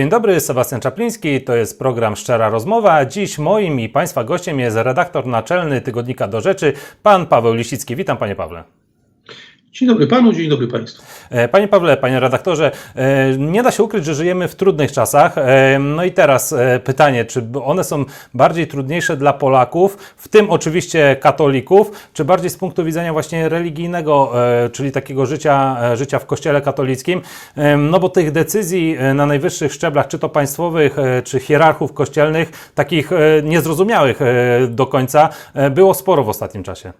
Dzień dobry, Sebastian Czapliński, to jest program Szczera Rozmowa. Dziś moim i Państwa gościem jest redaktor naczelny Tygodnika do Rzeczy, pan Paweł Lisicki. Witam Panie Pawle. Dzień dobry panu, dzień dobry państwu. E, Panie Pawle, panie redaktorze, e, nie da się ukryć, że żyjemy w trudnych czasach. E, No i teraz pytanie, czy one są bardziej trudniejsze dla Polaków, w tym oczywiście katolików, czy bardziej z punktu widzenia właśnie religijnego, czyli takiego życia, życia w kościele katolickim? No bo tych decyzji na najwyższych szczeblach, czy to państwowych, czy hierarchów kościelnych, takich niezrozumiałych do końca, było sporo w ostatnim czasie.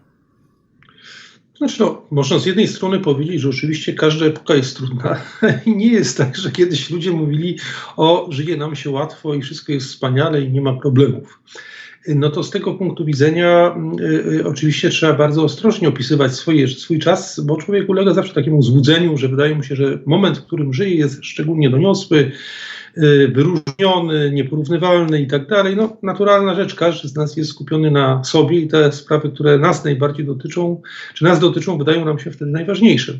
Znaczy, no, można z jednej strony powiedzieć, że oczywiście każda epoka jest trudna i nie jest tak, że kiedyś ludzie mówili o żyje nam się łatwo i wszystko jest wspaniale i nie ma problemów. No to z tego punktu widzenia y, y, oczywiście trzeba bardzo ostrożnie opisywać swoje, swój czas, bo człowiek ulega zawsze takiemu złudzeniu, że wydaje mu się, że moment, w którym żyje jest szczególnie doniosły, wyróżniony, nieporównywalny i tak dalej. No naturalna rzecz, każdy z nas jest skupiony na sobie i te sprawy, które nas najbardziej dotyczą, czy nas dotyczą, wydają nam się wtedy najważniejsze.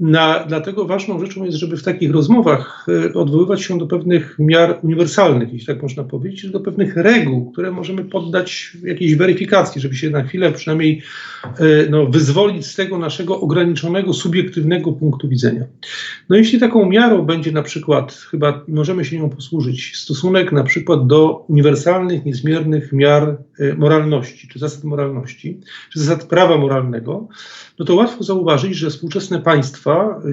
Na, dlatego ważną rzeczą jest, żeby w takich rozmowach y, odwoływać się do pewnych miar uniwersalnych, jeśli tak można powiedzieć, do pewnych reguł, które możemy poddać jakiejś weryfikacji, żeby się na chwilę przynajmniej y, no, wyzwolić z tego naszego ograniczonego, subiektywnego punktu widzenia. No jeśli taką miarą będzie na przykład, chyba możemy się nią posłużyć, stosunek na przykład do uniwersalnych, niezmiernych miar y, moralności, czy zasad moralności, czy zasad prawa moralnego, no to łatwo zauważyć, że współczesne państwa,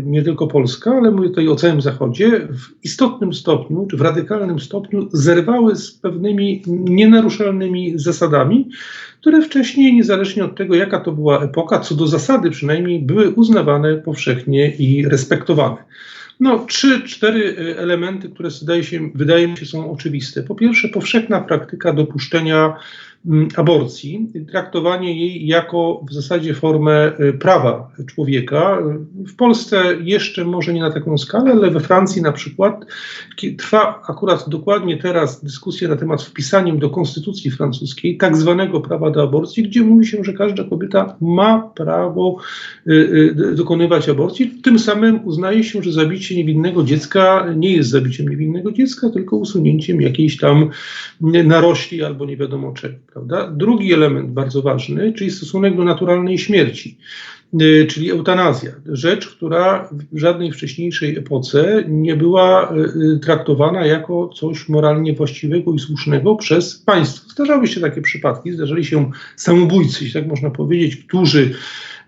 nie tylko Polska, ale mówię tutaj o całym Zachodzie, w istotnym stopniu, czy w radykalnym stopniu zerwały z pewnymi nienaruszalnymi zasadami, które wcześniej, niezależnie od tego, jaka to była epoka, co do zasady przynajmniej, były uznawane powszechnie i respektowane. No, trzy, cztery elementy, które wydaje, się, wydaje mi się są oczywiste. Po pierwsze, powszechna praktyka dopuszczenia aborcji, traktowanie jej jako w zasadzie formę prawa człowieka. W Polsce jeszcze może nie na taką skalę, ale we Francji na przykład trwa akurat dokładnie teraz dyskusja na temat wpisania do konstytucji francuskiej tak zwanego prawa do aborcji, gdzie mówi się, że każda kobieta ma prawo dokonywać aborcji. Tym samym uznaje się, że zabicie niewinnego dziecka nie jest zabiciem niewinnego dziecka, tylko usunięciem jakiejś tam narośli albo nie wiadomo czego. Prawda? Drugi element bardzo ważny, czyli stosunek do naturalnej śmierci, yy, czyli eutanazja. Rzecz, która w żadnej wcześniejszej epoce nie była yy, traktowana jako coś moralnie właściwego i słusznego przez państwo. Zdarzały się takie przypadki, zdarzali się samobójcy, jeśli tak można powiedzieć, którzy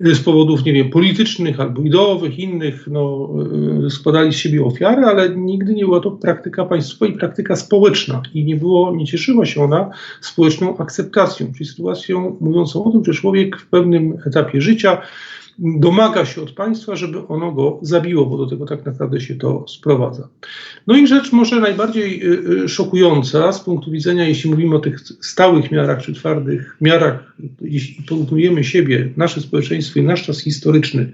z powodów, nie wiem, politycznych albo ideowych, innych, no, składali z siebie ofiary, ale nigdy nie była to praktyka państwowa i praktyka społeczna. I nie było, nie cieszyła się ona społeczną akceptacją, czyli sytuacją mówiącą o tym, że człowiek w pewnym etapie życia domaga się od państwa, żeby ono go zabiło, bo do tego tak naprawdę się to sprowadza. No i rzecz może najbardziej szokująca z punktu widzenia, jeśli mówimy o tych stałych miarach czy twardych miarach, jeśli porównujemy siebie, nasze społeczeństwo i nasz czas historyczny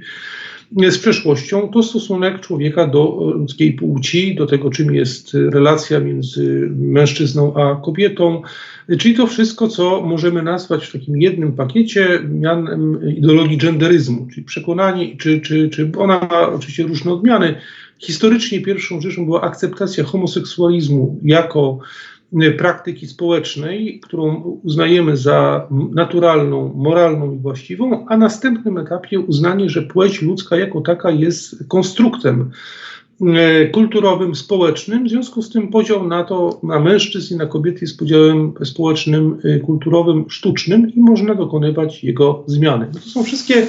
z przeszłością, to stosunek człowieka do ludzkiej płci, do tego, czym jest relacja między mężczyzną a kobietą, czyli to wszystko, co możemy nazwać w takim jednym pakiecie mianem ideologii genderyzmu, czyli przekonanie, czy, czy, czy ona ma oczywiście różne odmiany. Historycznie pierwszą rzeczą była akceptacja homoseksualizmu jako praktyki społecznej, którą uznajemy za naturalną, moralną i właściwą, a na następnym etapie uznanie, że płeć ludzka jako taka jest konstruktem kulturowym, społecznym. W związku z tym podział na to, na mężczyzn i na kobiety jest podziałem społecznym, kulturowym, sztucznym i można dokonywać jego zmiany. No to są wszystkie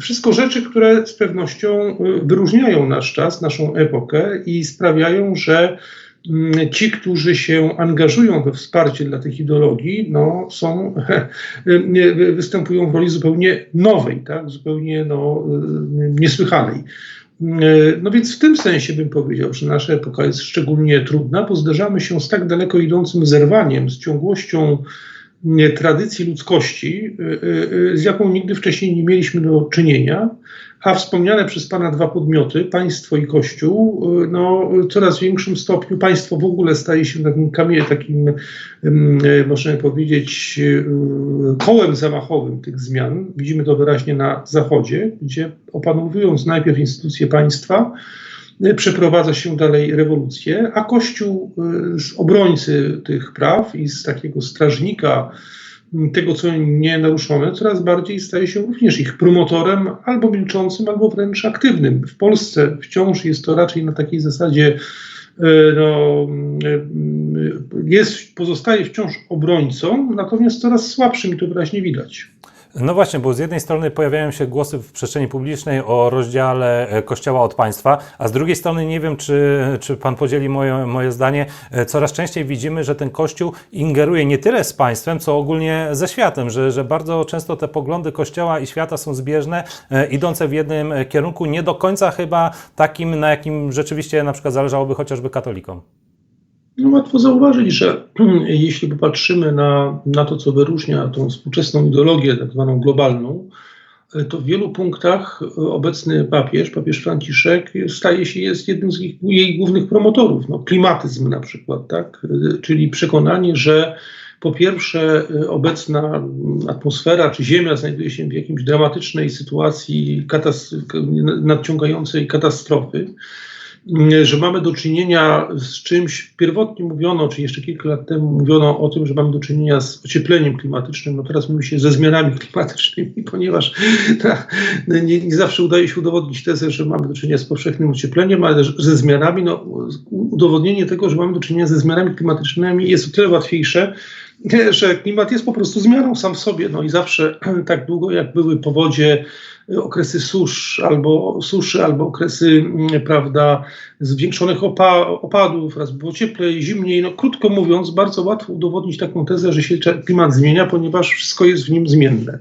wszystko rzeczy, które z pewnością wyróżniają nasz czas, naszą epokę i sprawiają, że ci, którzy się angażują we wsparcie dla tych ideologii, no, są, występują w roli zupełnie nowej, tak? zupełnie no, niesłychanej. No więc w tym sensie bym powiedział, że nasza epoka jest szczególnie trudna, bo zderzamy się z tak daleko idącym zerwaniem, z ciągłością tradycji ludzkości, z jaką nigdy wcześniej nie mieliśmy do czynienia, a wspomniane przez Pana dwa podmioty, państwo i Kościół, no, w coraz większym stopniu państwo w ogóle staje się takim kamieniem, takim, można powiedzieć, kołem zamachowym tych zmian. Widzimy to wyraźnie na Zachodzie, gdzie opanowując najpierw instytucje państwa, y, przeprowadza się dalej rewolucję, a Kościół y, z obrońcy tych praw i z takiego strażnika y, tego, co nie naruszone, coraz bardziej staje się również ich promotorem albo milczącym, albo wręcz aktywnym. W Polsce wciąż jest to raczej na takiej zasadzie y, no, y, jest, pozostaje wciąż obrońcą, natomiast coraz słabszym i to wyraźnie widać. No właśnie, bo z jednej strony pojawiają się głosy w przestrzeni publicznej o rozdziale e, Kościoła od państwa, a z drugiej strony nie wiem, czy, czy Pan podzieli moje, moje zdanie, e, coraz częściej widzimy, że ten Kościół ingeruje nie tyle z państwem, co ogólnie ze światem, że, że bardzo często te poglądy Kościoła i świata są zbieżne, e, idące w jednym kierunku, nie do końca chyba takim, na jakim rzeczywiście na przykład zależałoby chociażby katolikom. No łatwo zauważyć, że jeśli popatrzymy na, na to, co wyróżnia tą współczesną ideologię, tak zwaną globalną, to w wielu punktach obecny papież, papież Franciszek, staje się, jest jednym z ich, jej głównych promotorów. No, klimatyzm na przykład, tak? czyli przekonanie, że po pierwsze obecna atmosfera czy Ziemia znajduje się w jakimś dramatycznej sytuacji katas nadciągającej katastrofy, że mamy do czynienia z czymś, pierwotnie mówiono, czy jeszcze kilka lat temu mówiono o tym, że mamy do czynienia z ociepleniem klimatycznym, no teraz mówi się ze zmianami klimatycznymi, ponieważ ta, nie, nie, zawsze udaje się udowodnić tezę, że mamy do czynienia z powszechnym ociepleniem, ale ze zmianami, no, udowodnienie tego, że mamy do czynienia ze zmianami klimatycznymi jest o tyle łatwiejsze, że klimat jest po prostu zmianą sam w sobie, no i zawsze tak długo jak były powodzie, okresy susz albo suszy, albo okresy, prawda, zwiększonych opa opadów, raz było cieplej, zimniej. No, krótko mówiąc, bardzo łatwo udowodnić taką tezę, że się klimat zmienia, ponieważ wszystko jest w nim zmienne.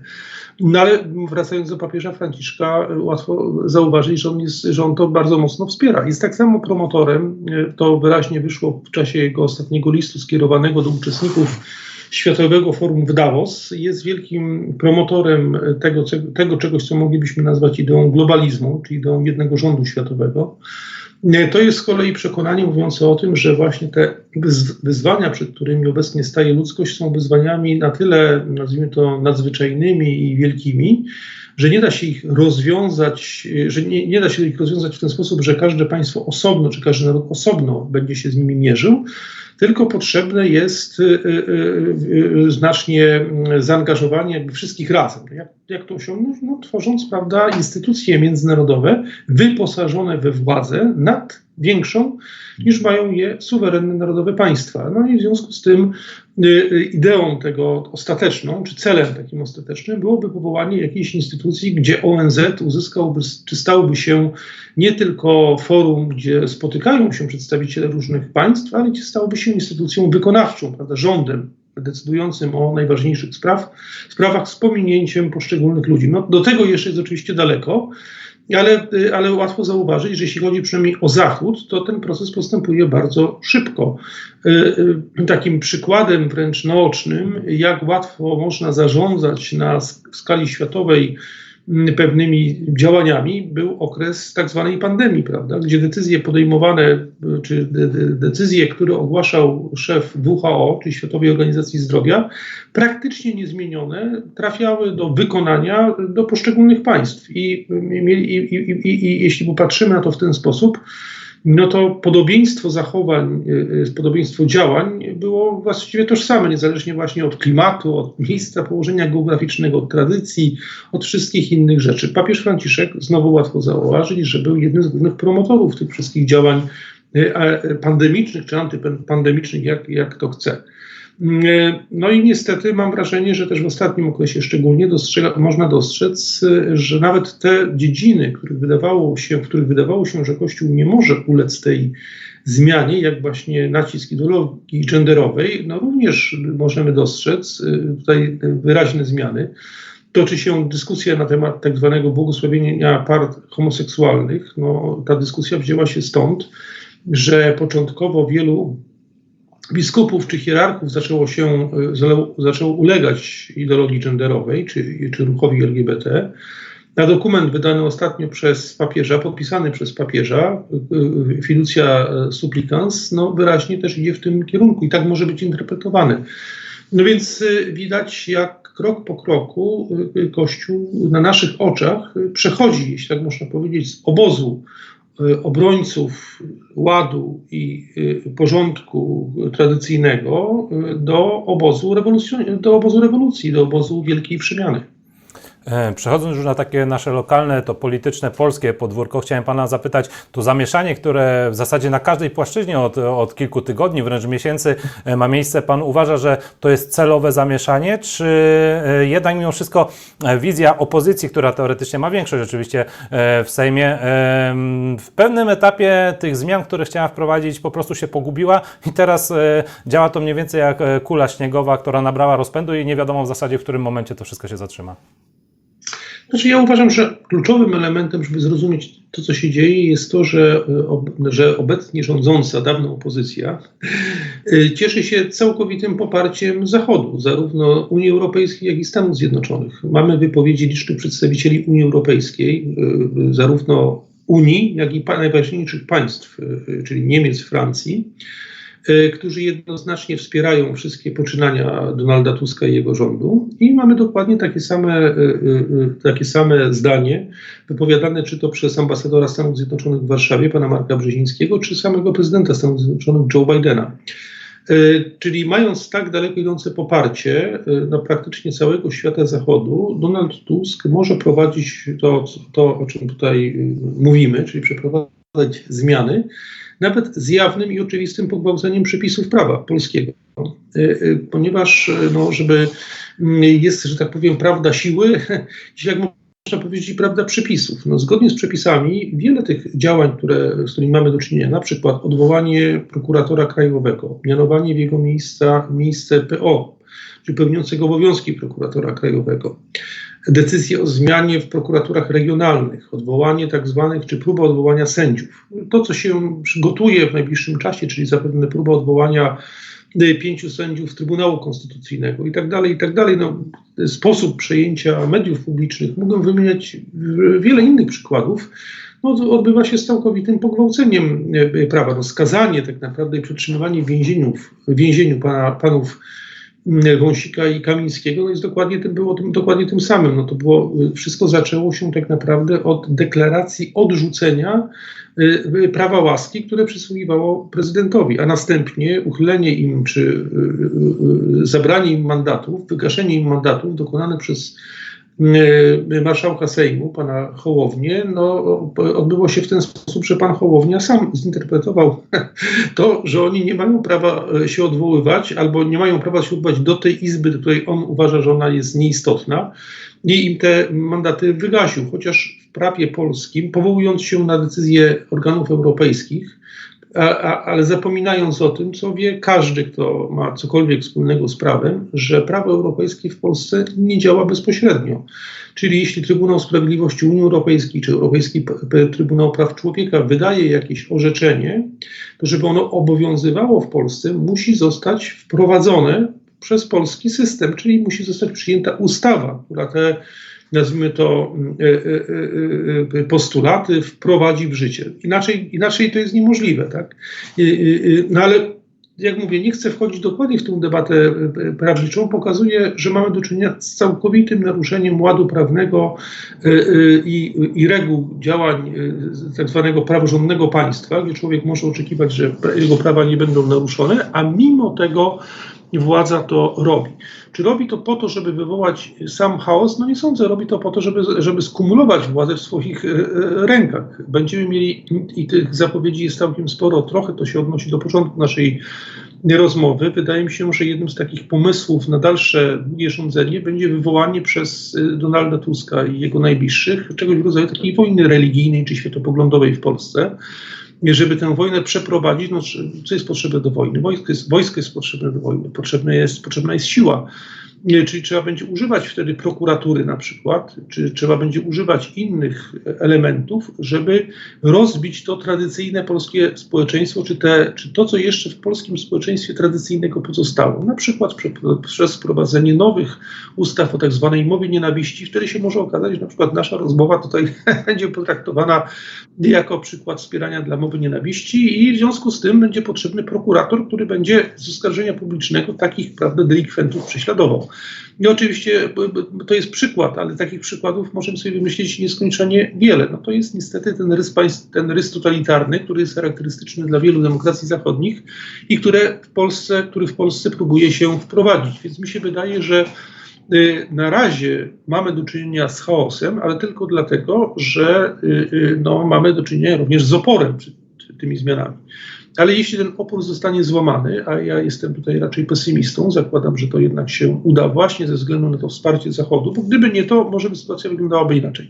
No ale wracając do papieża Franciszka, łatwo zauważyć, że on, jest, że on to bardzo mocno wspiera. Jest tak samo promotorem, to wyraźnie wyszło w czasie jego ostatniego listu skierowanego do uczestników Światowego Forum w Davos. Jest wielkim promotorem tego, tego czegoś, co moglibyśmy nazwać ideą globalizmu, czyli ideą jednego rządu światowego. To jest z kolei przekonanie mówiące o tym, że właśnie te wyzwania, przed którymi obecnie staje ludzkość, są wyzwaniami na tyle, nazwijmy to, nadzwyczajnymi i wielkimi, że nie da się ich rozwiązać, że nie, nie da się ich rozwiązać w ten sposób, że każde państwo osobno, czy każdy naród osobno będzie się z nimi mierzył, tylko potrzebne jest y, y, y, znacznie zaangażowanie jakby wszystkich razem. Jak, jak to osiągnąć? No, tworząc prawda, instytucje międzynarodowe wyposażone we władzę nad większą niż mają je suwerenne narodowe państwa. No i w związku z tym ideą tego ostateczną, czy celem takim ostatecznym byłoby powołanie jakiejś instytucji, gdzie ONZ uzyskałby, czy stałby się nie tylko forum, gdzie spotykają się przedstawiciele różnych państw, ale gdzie stałby się instytucją wykonawczą, prawda, rządem decydującym o najważniejszych spraw, sprawach z pominięciem poszczególnych ludzi. No, do tego jeszcze jest oczywiście daleko, ale, ale łatwo zauważyć, że jeśli chodzi przynajmniej o Zachód, to ten proces postępuje bardzo szybko. Takim przykładem wręcz naocznym, jak łatwo można zarządzać na skali światowej pewnymi działaniami był okres tak zwanej pandemii, prawda, gdzie decyzje podejmowane, czy de, de, decyzje, które ogłaszał szef WHO, czyli Światowej Organizacji Zdrowia, praktycznie niezmienione, trafiały do wykonania do poszczególnych państw. I, i, i, i, i jeśli popatrzymy na to w ten sposób, no to podobieństwo zachowań, podobieństwo działań było właściwie tożsame, niezależnie właśnie od klimatu, od miejsca położenia geograficznego, od tradycji, od wszystkich innych rzeczy. Papież Franciszek, znowu łatwo zauważyć, że był jednym z głównych promotorów tych wszystkich działań pandemicznych czy antypandemicznych, jak, jak to chce. No i niestety mam wrażenie, że też w ostatnim okresie szczególnie dostrzega, można dostrzec, że nawet te dziedziny, których wydawało się, w których wydawało się, że Kościół nie może ulec tej zmianie, jak właśnie nacisk ideologii genderowej, no również możemy dostrzec tutaj wyraźne zmiany. Toczy się dyskusja na temat tak zwanego błogosławienia par homoseksualnych. No, ta dyskusja wzięła się stąd, że początkowo wielu biskupów czy hierarchów zaczęło się, zaczęło ulegać ideologii genderowej czy, czy ruchowi LGBT. Na dokument wydany ostatnio przez papieża, podpisany przez papieża, fiducja supplicans, no wyraźnie też idzie w tym kierunku i tak może być interpretowany. No więc widać, jak krok po kroku Kościół na naszych oczach przechodzi, jeśli tak można powiedzieć, z obozu y, obrońców ładu i y, porządku tradycyjnego y, do obozu, do obozu rewolucji, do obozu wielkiej przemiany. E, Przechodząc już na takie nasze lokalne, to polityczne, polskie podwórko, chciałem Pana zapytać, to zamieszanie, które w zasadzie na każdej płaszczyźnie od, od kilku tygodni, wręcz miesięcy e, ma miejsce, Pan uważa, że to jest celowe zamieszanie, czy e, jednak mimo wszystko wizja opozycji, która teoretycznie ma większość oczywiście w Sejmie, w pewnym etapie tych zmian, które chciała wprowadzić, po prostu się pogubiła i teraz działa to mniej więcej jak kula śniegowa, która nabrała rozpędu i nie wiadomo w zasadzie, w którym momencie to wszystko się zatrzyma. Znaczy ja uważam, że kluczowym elementem, żeby zrozumieć to, co się dzieje, jest to, że, ob, że obecnie rządząca, dawna opozycja, y, cieszy się całkowitym poparciem Zachodu, zarówno Unii Europejskiej, jak i Stanów Zjednoczonych. Mamy wypowiedzi licznych przedstawicieli Unii Europejskiej, y, zarówno Unii, jak i najważniejszych państw, czyli Niemiec, Francji, którzy jednoznacznie wspierają wszystkie poczynania Donalda Tuska i jego rządu. I mamy dokładnie takie same, y, y, takie same zdanie wypowiadane czy to przez ambasadora Stanów Zjednoczonych w Warszawie, pana Marka Brzezińskiego, czy samego prezydenta Stanów Zjednoczonych Joe Bidena. Czyli mając tak daleko idące poparcie y, no, praktycznie całego świata zachodu, Donald Tusk może prowadzić to, to, o czym tutaj mówimy, czyli przeprowadzać zmiany, nawet z jawnym i oczywistym pogwałceniem przepisów prawa polskiego. Y, y, Ponieważ, y, no, żeby mm, jest, że tak powiem, prawda siły, jak można powiedzieć, prawda przepisów. No, zgodnie z przepisami wiele tych działań, które, z którymi mamy do czynienia, na przykład odwołanie prokuratora krajowego, mianowanie w jego miejsca, miejsce PO, czyli pełniącego obowiązki prokuratora krajowego, decyzje o zmianie w prokuraturach regionalnych, odwołanie tak zwanych, czy próba odwołania sędziów. To, co się przygotuje w najbliższym czasie, czyli zapewne próba odwołania y, pięciu sędziów Trybunału Konstytucyjnego i tak dalej, i tak dalej. No, sposób przejęcia mediów publicznych, mógłbym wymieniać wiele innych przykładów, no, odbywa się z całkowitym pogwałceniem y, prawa. No, skazanie tak naprawdę i przetrzymywanie w więzieniu, więzieniu pana, panów Wąsika i Kamińskiego no jest dokładnie tym, było tym, dokładnie tym samym. No to było, y, wszystko zaczęło się tak naprawdę od deklaracji odrzucenia y, y, prawa łaski, które przysługiwało prezydentowi, a następnie uchylenie im czy y, y, y, zabranie im mandatów, wygaszenie im mandatów dokonane przez marszałka Sejmu, pana Hołownię, no, odbyło się w ten sposób, że pan Hołownia sam zinterpretował to, że oni nie mają prawa e, się odwoływać albo nie mają prawa się odwoływać do tej izby, do której on uważa, że ona jest nieistotna i im te mandaty wygasił, chociaż w prawie polskim, powołując się na decyzje organów europejskich, ale zapominając o tym, co wie każdy, kto ma cokolwiek wspólnego z prawem, że prawo europejskie w Polsce nie działa bezpośrednio. Czyli jeśli Trybunał Sprawiedliwości Unii Europejskiej czy Europejski Trybunał Praw Człowieka wydaje jakieś orzeczenie, to żeby ono obowiązywało w Polsce, musi zostać wprowadzone przez polski system, czyli musi zostać przyjęta ustawa, która te nazwijmy to e, e, e, postulaty, wprowadzi w życie. Inaczej, inaczej to jest niemożliwe. Tak? No ale jak mówię, nie chcę wchodzić dokładnie w tę debatę prawniczą, pokazuje, że mamy do czynienia z całkowitym naruszeniem ładu prawnego i, i reguł działań tak zwanego praworządnego państwa, gdzie człowiek może oczekiwać, że jego prawa nie będą naruszone, a mimo tego władza to robi. Czy robi to po to, żeby wywołać sam chaos? No nie sądzę. Robi to po to, żeby, żeby skumulować władzę w swoich e, e, rękach. Będziemy mieli, i tych zapowiedzi jest całkiem sporo, trochę to się odnosi do początku naszej rozmowy. Wydaje mi się, że jednym z takich pomysłów na dalsze rządzenie będzie wywołanie przez e, Donalda Tuska i jego najbliższych czegoś w rodzaju takiej wojny religijnej czy światopoglądowej w Polsce żeby tę wojnę przeprowadzić, no, co jest potrzebne do wojny? Wojsko jest, wojsko jest potrzebne do wojny, potrzebna jest, potrzebna jest siła. Czyli trzeba będzie używać wtedy prokuratury na przykład, czy trzeba będzie używać innych elementów, żeby rozbić to tradycyjne polskie społeczeństwo, czy, te, czy to, co jeszcze w polskim społeczeństwie tradycyjnego pozostało. Na przykład prze, przez wprowadzenie nowych ustaw o tak zwanej mowie nienawiści, wtedy się może okazać, że na przykład nasza rozmowa tutaj będzie potraktowana jako przykład wspierania dla mowy nienawiści i w związku z tym będzie potrzebny prokurator, który będzie z oskarżenia publicznego takich prawda, delikwentów prześladował. I oczywiście to jest przykład, ale takich przykładów możemy sobie wymyślić nieskończenie wiele. No to jest niestety ten rys, państw, ten rys totalitarny, który jest charakterystyczny dla wielu demokracji zachodnich i które w Polsce, który w Polsce próbuje się wprowadzić. Więc mi się wydaje, że y, na razie mamy do czynienia z chaosem, ale tylko dlatego, że y, y, no, mamy do czynienia również z oporem tymi zmianami. Ale jeśli ten opór zostanie złamany, a ja jestem tutaj raczej pesymistą, zakładam, że to jednak się uda właśnie ze względu na to wsparcie Zachodu, bo gdyby nie to, może by sytuacja wyglądałaby inaczej.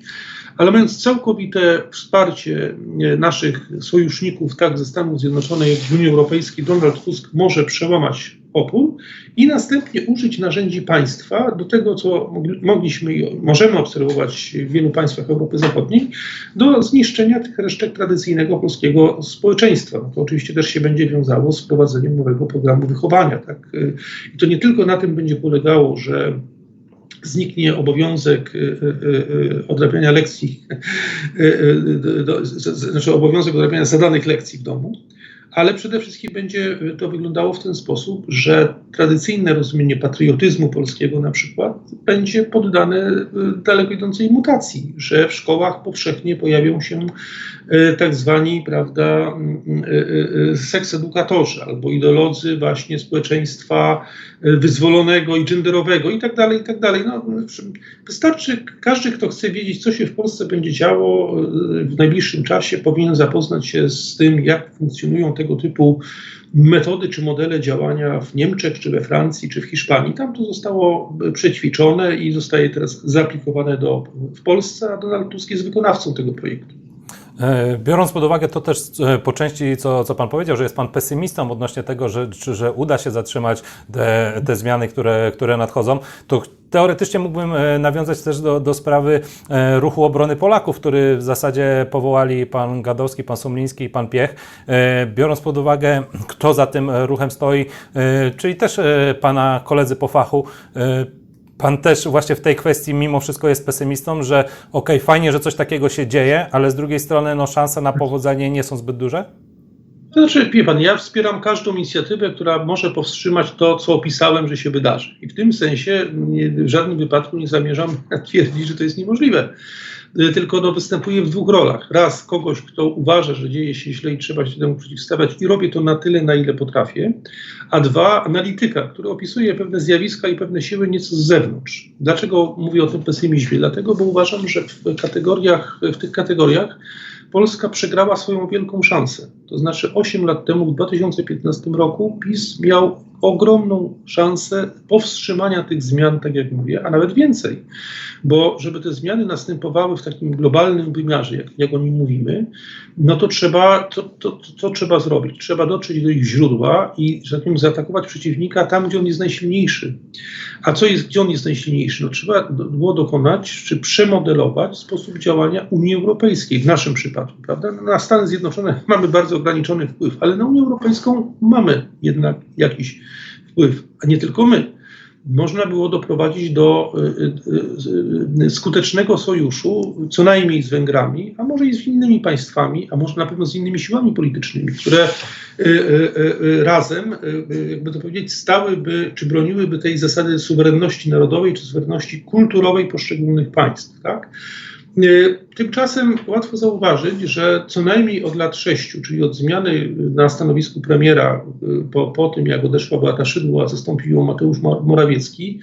Ale mając całkowite wsparcie e, naszych sojuszników, tak ze Stanów Zjednoczonych, jak i Unii Europejskiej, Donald Tusk może przełamać opór i następnie użyć narzędzi państwa do tego, co mogli- mogliśmy i możemy obserwować w wielu państwach Europy Zachodniej, do zniszczenia tych resztek tradycyjnego polskiego społeczeństwa. No to oczywiście też się będzie wiązało z wprowadzeniem nowego programu wychowania. Tak? Y, I to nie tylko na tym będzie polegało, że zniknie obowiązek y, y, y, odrabiania lekcji, znaczy obowiązek odrabiania zadanych lekcji w domu, ale przede wszystkim będzie to wyglądało w ten sposób, że tradycyjne rozumienie patriotyzmu polskiego na przykład będzie poddane daleko idącej mutacji, że w szkołach powszechnie pojawią się tak zwani, prawda, y, seksedukatorzy albo ideolodzy właśnie społeczeństwa wyzwolonego i genderowego i tak dalej, i tak dalej. No, wystarczy, każdy, kto chce wiedzieć, co się w Polsce będzie działo y, w najbliższym czasie, powinien zapoznać się z tym, jak funkcjonują tego typu metody czy modele działania w Niemczech, czy we Francji, czy w Hiszpanii. Tam to zostało y, przećwiczone i zostaje teraz zaaplikowane do, w Polsce, a Donald Tusk jest wykonawcą tego projektu. E, Biorąc pod uwagę to też e, po części, co, co Pan powiedział, że jest Pan pesymistą odnośnie tego, że, czy, że uda się zatrzymać te, te zmiany, które, które nadchodzą, to teoretycznie mógłbym e, nawiązać też do, do sprawy ruchu obrony Polaków, który w zasadzie powołali Pan Gadowski, Pan Sumliński i Pan Piech. Biorąc pod uwagę, kto za tym ruchem stoi, czyli też Pana koledzy po fachu, Pan też właśnie w tej kwestii mimo wszystko jest pesymistą, że okej, fajnie, że coś takiego się dzieje, ale z drugiej strony no, szanse na powodzenie nie są zbyt duże? Znaczy, wie pan, ja wspieram każdą inicjatywę, która może powstrzymać to, co opisałem, że się wydarzy. I w tym sensie nie, w żadnym wypadku nie zamierzam twierdzić, że to jest niemożliwe. Y, Tylko no, występuję w dwóch rolach. Raz kogoś, kto uważa, że dzieje się źle i trzeba się temu przeciwstawiać i robię to na tyle, na ile potrafię. A dwa, analityka, który opisuje pewne zjawiska i pewne siły nieco z zewnątrz. Dlaczego mówię o tym pesymizmie? Dlatego, bo uważam, że w kategoriach, w tych kategoriach Polska przegrała swoją wielką szansę. To znaczy 8 lat temu, w 2015 roku, PiS miał ogromną szansę powstrzymania tych zmian, tak jak mówię, a nawet więcej. Bo żeby te zmiany następowały w takim globalnym wymiarze, jak, jak o nim mówimy, no to trzeba, to, to, to, to trzeba zrobić. Trzeba dotrzeć do ich źródła i, że tak zaatakować przeciwnika tam, gdzie on jest najsilniejszy. A co jest, gdzie on jest najsilniejszy? No, trzeba było dokonać czy przemodelować sposób działania Unii Europejskiej w naszym przypadku, prawda? No, Na Stany Zjednoczone mamy bardzo ograniczony wpływ, ale na Unię Europejską mamy jednak jakiś wpływ, a nie tylko my. Można było doprowadzić do y, y, y, skutecznego sojuszu, co najmniej z Węgrami, a może i z innymi państwami, a może na pewno z innymi siłami politycznymi, które razem, jakby to powiedzieć, stałyby czy broniłyby tej zasady suwerenności narodowej czy suwerenności kulturowej poszczególnych państw. Tak? Y, Tymczasem łatwo zauważyć, że co najmniej od lat sześciu, czyli od zmiany na stanowisku premiera y, po, po tym, jak odeszła Beata Szydło, a zastąpił ją Mateusz Mo- Morawiecki,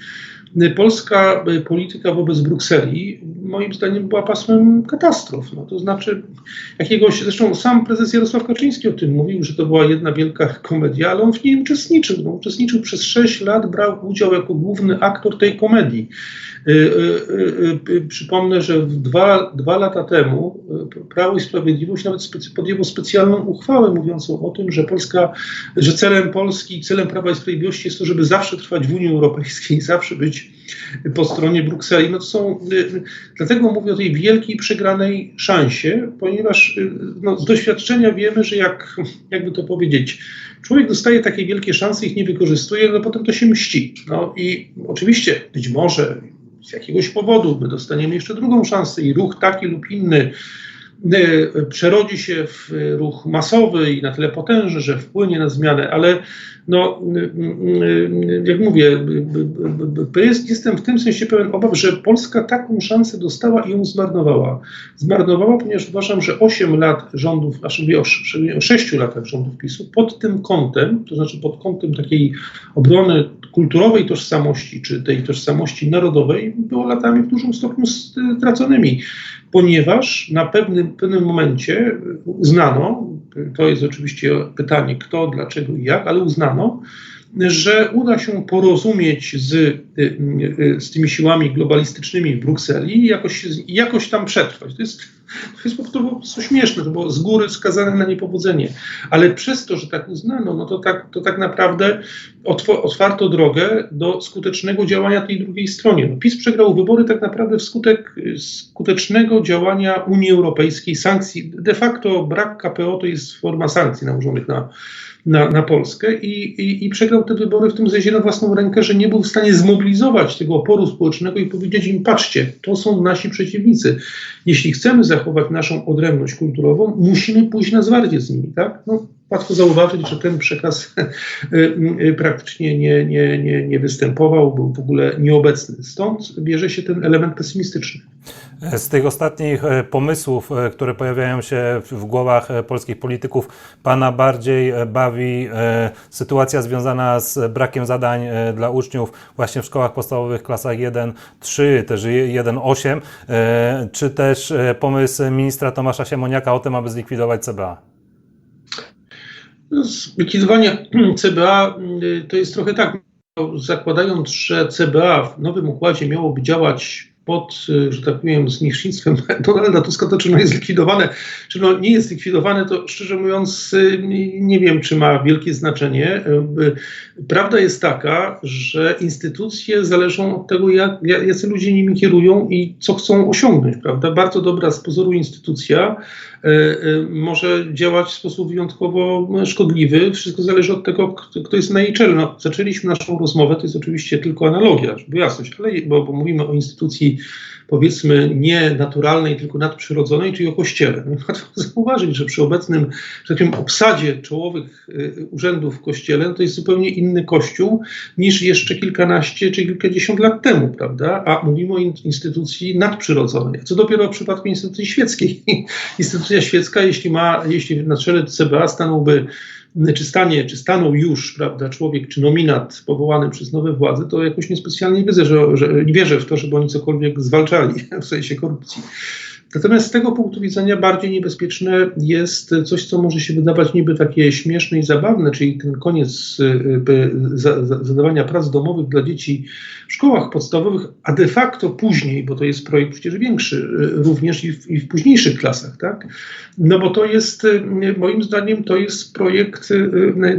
polska y, polityka wobec Brukseli moim zdaniem była pasmem katastrof. No, to znaczy jakiegoś, zresztą sam prezes Jarosław Kaczyński o tym mówił, że to była jedna wielka komedia, ale on w niej uczestniczył. No, uczestniczył przez sześć lat, brał udział jako główny aktor tej komedii. Y, y, y, y, Przypomnę, że dwa, dwa lata temu y, Prawo i Sprawiedliwość nawet specy- podjęło specjalną uchwałę mówiącą o tym, że Polska, że celem Polski, celem Prawa i Sprawiedliwości jest to, żeby zawsze trwać w Unii Europejskiej, zawsze być po stronie Brukseli. No to są, y, dlatego mówię o tej wielkiej przegranej szansie, ponieważ y, no, z doświadczenia wiemy, że jak, jakby to powiedzieć, człowiek dostaje takie wielkie szanse, ich nie wykorzystuje, no potem to się mści. No i oczywiście być może z jakiegoś powodu my dostaniemy jeszcze drugą szansę i ruch taki lub inny y, przerodzi się w ruch masowy i na tyle potężny, że wpłynie na zmianę, ale no, jak mówię, jest, jestem w tym sensie pełen obaw, że Polska taką szansę dostała i ją zmarnowała. Zmarnowała, ponieważ uważam, że 8 lat rządów, a szczególnie o 6 latach rządów PiSu, pod tym kątem, to znaczy pod kątem takiej obrony kulturowej tożsamości, czy tej tożsamości narodowej, było latami w dużym stopniu straconymi, ponieważ na pewnym, pewnym momencie uznano, to jest oczywiście pytanie kto, dlaczego i jak, ale uznano, że uda się porozumieć z, z tymi siłami globalistycznymi w Brukseli i jakoś, jakoś tam przetrwać. To jest, to jest po prostu śmieszne, to było z góry skazane na niepowodzenie. Ale przez to, że tak uznano, no to tak, to tak naprawdę otwarto drogę do skutecznego działania tej drugiej stronie. No PiS przegrał wybory tak naprawdę wskutek skutecznego działania Unii Europejskiej, sankcji. De facto brak KPO to jest forma sankcji nałożonych na na, na Polskę i, i, i przegrał te wybory w tym sensie na własną rękę, że nie był w stanie zmobilizować tego oporu społecznego i powiedzieć im, patrzcie, to są nasi przeciwnicy. Jeśli chcemy zachować naszą odrębność kulturową, musimy pójść na zwarcie z nimi, tak? No, łatwo zauważyć, że ten przekaz praktycznie nie, nie, nie, nie występował, był w ogóle nieobecny. Stąd bierze się ten element pesymistyczny. Z tych ostatnich e, pomysłów, e, które pojawiają się w głowach e, polskich polityków, Pana bardziej bawi sytuacja związana z brakiem zadań dla uczniów właśnie w szkołach podstawowych, klasach 1-3, też 1-8, czy też pomysł ministra Tomasza Siemoniaka o tym, aby zlikwidować CBA? Zlikwidowanie CBA to jest trochę tak, zakładając, że CBA w nowym układzie miałoby działać pod, że tak powiem, zniewieństwem Donalda Tuska, to czy ono jest zlikwidowane, czy no nie jest likwidowane, to szczerze mówiąc nie wiem, czy ma wielkie znaczenie. Prawda jest taka, że instytucje zależą od tego, jak, jacy ludzie nimi kierują i co chcą osiągnąć, prawda? Bardzo dobra z pozoru instytucja może działać w sposób wyjątkowo szkodliwy. Wszystko zależy od tego, kto, jest na jej czele. No, zaczęliśmy naszą rozmowę, to jest oczywiście tylko analogia, żeby jasność, ale bo, bo mówimy o instytucji powiedzmy nie naturalnej, tylko nadprzyrodzonej, czyli o kościele. Łatwo zauważyć, że przy obecnym że tak obsadzie czołowych y, urzędów w kościele no to jest zupełnie inny kościół niż jeszcze kilkanaście czy kilkadziesiąt lat temu, prawda? A mówimy o in instytucji nadprzyrodzonej. Co dopiero w przypadku instytucji świeckiej. Instytucja świecka, jeśli ma, jeśli na czele CBA stanąłby czy stanie, czy stanął już, prawda, człowiek, czy nominat powołany przez nowe władze, to jakoś niespecjalnie wierzę, że, że, nie wierzę w to, żeby oni cokolwiek zwalczali w sensie korupcji. Natomiast z tego punktu widzenia bardziej niebezpieczne jest coś, co może się wydawać niby takie śmieszne i zabawne, czyli ten koniec zadawania prac domowych dla dzieci w szkołach podstawowych, a de facto później, bo to jest projekt przecież większy, również i w, i w późniejszych klasach, tak? No bo to jest, moim zdaniem, to jest projekt,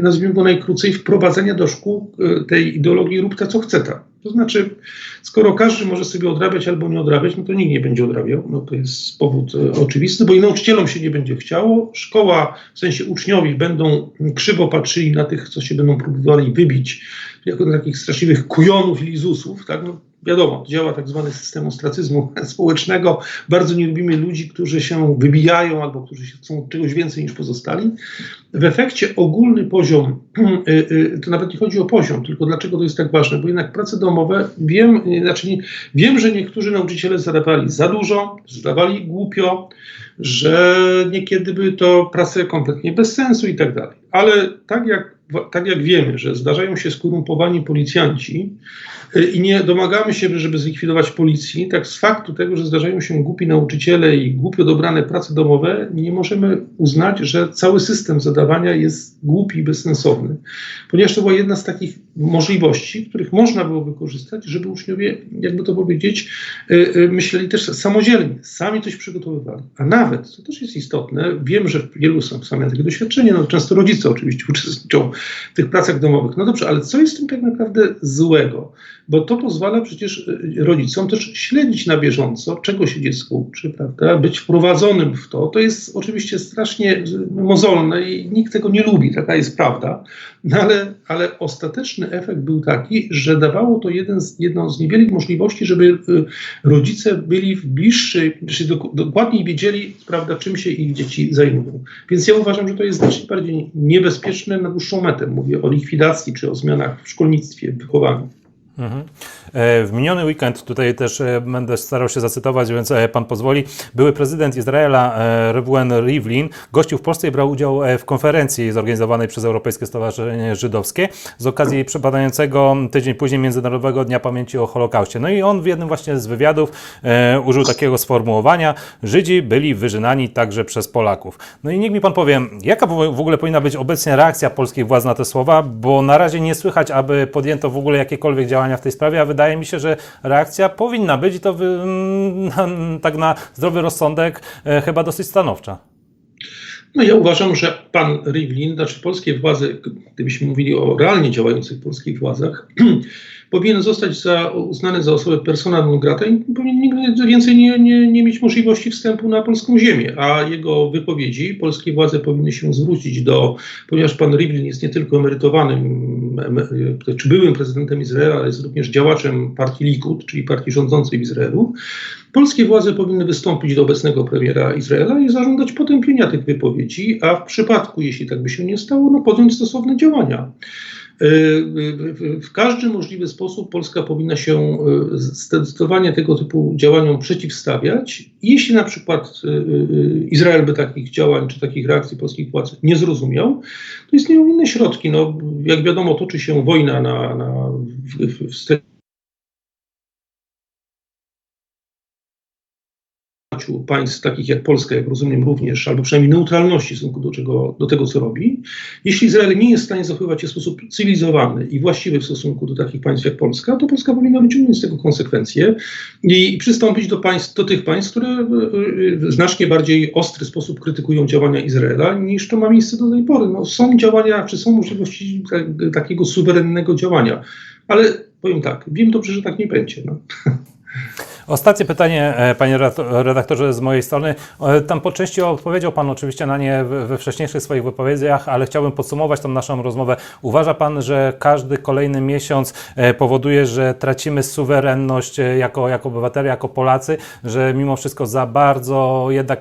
nazwijmy go najkrócej, wprowadzenia do szkół tej ideologii rób ta, co chce ta. To znaczy, skoro każdy może sobie odrabiać albo nie odrabiać, no to nikt nie będzie odrabiał. No to jest powód e, oczywisty, bo i nauczycielom się nie będzie chciało. Szkoła, w sensie uczniowie będą krzywo patrzyli na tych, co się będą próbowali wybić jako na takich straszliwych kujonów i lizusów, tak? No, wiadomo, działa tak zwany system ostracyzmu społecznego. Bardzo nie lubimy ludzi, którzy się wybijają albo którzy chcą czegoś więcej niż pozostali. W efekcie ogólny poziom, to nawet nie chodzi o poziom, tylko dlaczego to jest tak ważne, bo jednak prace domowe, wiem, znaczy nie, wiem, że niektórzy nauczyciele zadawali za dużo, zadawali głupio, że niekiedy były to prace kompletnie bez sensu i tak dalej. Ale tak jak tak jak wiemy, że zdarzają się skorumpowani policjanci i nie domagamy się, żeby zlikwidować policji, tak z faktu tego, że zdarzają się głupi nauczyciele i głupio dobrane prace domowe, nie możemy uznać, że cały system zadawania jest głupi i bezsensowny. Ponieważ to była jedna z takich możliwości, których można było wykorzystać, żeby uczniowie, jakby to powiedzieć, myśleli też samodzielnie, sami coś przygotowywali. A nawet, co też jest istotne, wiem, że wielu są sami takie doświadczenie, no często rodzice oczywiście uczestniczą w tych pracach domowych. No dobrze, ale co jest w tym tak naprawdę złego? Bo to pozwala przecież rodzicom też śledzić na bieżąco, czego się dziecko uczy, prawda? Być wprowadzonym w to. To jest oczywiście strasznie mozolne i nikt tego nie lubi, taka jest prawda. No ale, ale ostateczny efekt był taki, że dawało to jeden z, jedną z niewielkich możliwości, żeby rodzice byli w bliższej, czy dokładniej wiedzieli, prawda, czym się ich dzieci zajmują. Więc ja uważam, że to jest znacznie bardziej niebezpieczne na dłuższą Mówię o likwidacji czy o zmianach w szkolnictwie, w wychowaniu. Mhm. E, W miniony weekend, tutaj też e, będę starał się zacytować, więc e, pan pozwoli, były prezydent Izraela Reuven Rivlin gościł w Polsce i brał udział w konferencji zorganizowanej przez Europejskie Stowarzyszenie Żydowskie z okazji przypadającego tydzień później Międzynarodowego Dnia Pamięci o Holokauście. No i on w jednym właśnie z wywiadów użył takiego sformułowania, Żydzi byli wyżynani także przez Polaków. No i niech mi pan powie, jaka w ogóle powinna być obecnie reakcja polskich władz na te słowa, bo na razie nie słychać, aby podjęto w ogóle jakiekolwiek działania w tej sprawie, a wydaje mi się, że reakcja powinna być i to wy, mm, tak na zdrowy rozsądek e, chyba dosyć stanowcza. No ja uważam, że pan Rivlin, znaczy polskie władze, gdybyśmy mówili o realnie działających polskich władzach, powinien zostać za, uznany za osobę persona non grata i powinien nigdy więcej nie, nie, nie mieć możliwości wstępu na polską ziemię. A jego wypowiedzi polskie władze powinny się zwrócić do, ponieważ pan Rivlin jest nie tylko emerytowanym, em- czy byłym prezydentem Izraela, ale jest również działaczem partii Likud, czyli partii rządzącej w Izraelu, Polskie władze powinny wystąpić do obecnego premiera Izraela i zażądać potępienia tych wypowiedzi, a w przypadku, jeśli tak by się nie stało, no podjąć stosowne działania. Y, y, y, W każdy możliwy sposób Polska powinna się zdecydowanie tego typu działaniom przeciwstawiać. Jeśli na przykład Izrael by takich działań czy takich reakcji polskich władz nie zrozumiał, to istnieją inne środki. No, jak wiadomo, toczy się wojna na, na, w, w strefie wsparciu państw takich jak Polska, jak rozumiem również, albo przynajmniej neutralności w stosunku do, czego, do tego, co robi, jeśli Izrael nie jest w stanie zachowywać się w sposób cywilizowany i właściwy w stosunku do takich państw jak Polska, to Polska powinna wyciągnąć z tego konsekwencje i przystąpić do, państw, do tych państw, które e, e, w znacznie bardziej ostry sposób krytykują działania Izraela, niż to ma miejsce do tej pory. No, są działania, czy są możliwości tak, takiego suwerennego działania, ale powiem tak, wiem dobrze, że tak nie będzie. No. Ostatnie pytanie, e, panie red- redaktorze, z mojej strony. E, Tam po części odpowiedział pan oczywiście na nie we wcześniejszych swoich wypowiedziach, ale chciałbym podsumować tą naszą rozmowę. Uważa pan, że każdy kolejny miesiąc e, powoduje, że tracimy suwerenność jako, jako obywatele, jako Polacy, że mimo wszystko za bardzo jednak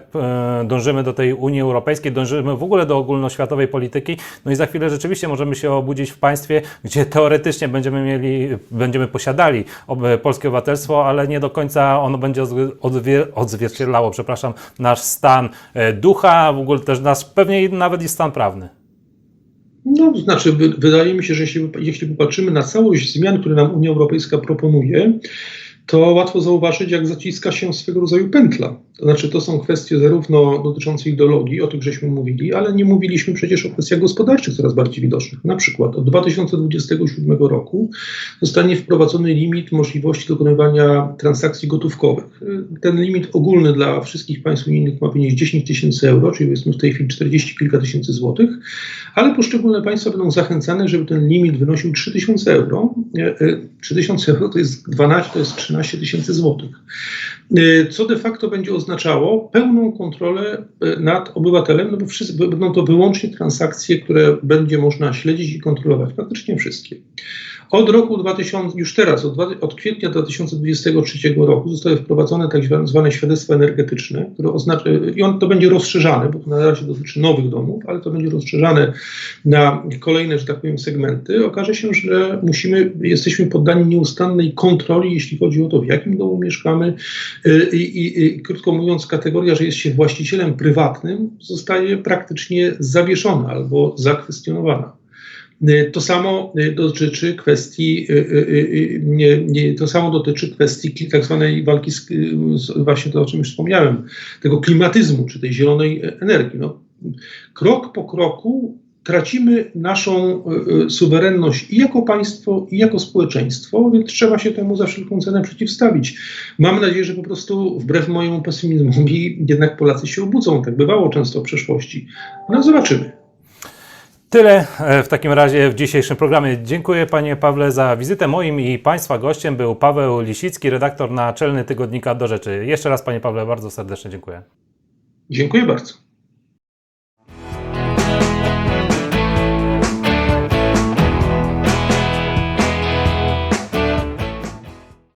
dążymy do tej Unii Europejskiej, dążymy w ogóle do ogólnoświatowej polityki, no i za chwilę rzeczywiście możemy się obudzić w państwie, gdzie teoretycznie będziemy mieli, będziemy posiadali polskie obywatelstwo, ale nie do końca ono będzie odzwier- odzwierciedlało, przepraszam, nasz stan e, ducha, w ogóle też nasz pewnie nawet i stan prawny. No, to znaczy, wy, wydaje mi się, że jeśli, jeśli popatrzymy na całość zmian, które nam Unia Europejska proponuje, to łatwo zauważyć, jak zaciska się swego rodzaju pętla. To znaczy, to są kwestie zarówno dotyczące ideologii, o tym żeśmy mówili, ale nie mówiliśmy przecież o kwestiach gospodarczych coraz bardziej widocznych. Na przykład od 2027 roku zostanie wprowadzony limit możliwości dokonywania transakcji gotówkowych. Ten limit ogólny dla wszystkich państw unijnych ma wynieść 10 tysięcy euro, czyli jest w tej chwili 40 kilka tysięcy złotych, ale poszczególne państwa będą zachęcane, żeby ten limit wynosił 3000 euro. E, e, 3000 euro to jest 12, to jest 13 tysięcy złotych. E, Co de facto będzie oznaczało pełną kontrolę e, nad obywatelem, no bo wszyscy, będą to wyłącznie transakcje, które będzie można śledzić i kontrolować, praktycznie wszystkie. Od roku 2000, już teraz, od, od kwietnia 2023 roku zostały wprowadzone tak zwane- świadectwa energetyczne, które oznacza, i on to będzie rozszerzane, bo to na razie dotyczy nowych domów, ale to będzie rozszerzane na kolejne, że tak powiem, segmenty. Okaże się, że musimy, jesteśmy poddani nieustannej kontroli, jeśli chodzi o to, w jakim domu mieszkamy. Y, I, i, i krótko mówiąc, kategoria, że jest się właścicielem prywatnym, zostaje praktycznie zawieszona albo zakwestionowana. Y, To samo y, dotyczy kwestii, y, y, y, to samo dotyczy kwestii tak zwanej walki z, z właśnie to, o czym już wspomniałem, tego klimatyzmu, czy tej zielonej e, energii. No, krok po kroku tracimy naszą y, y, suwerenność i jako państwo, i jako społeczeństwo, więc trzeba się temu za wszelką cenę przeciwstawić. Mam nadzieję, że po prostu wbrew mojemu pesymizmowi jednak Polacy się obudzą. Tak bywało często w przeszłości. No zobaczymy. Tyle e, w takim razie w dzisiejszym programie. Dziękuję panie Pawle za wizytę. Moim i państwa gościem był Paweł Lisicki, redaktor naczelny tygodnika Do Rzeczy. Jeszcze raz panie Pawle bardzo serdecznie dziękuję. Dziękuję bardzo.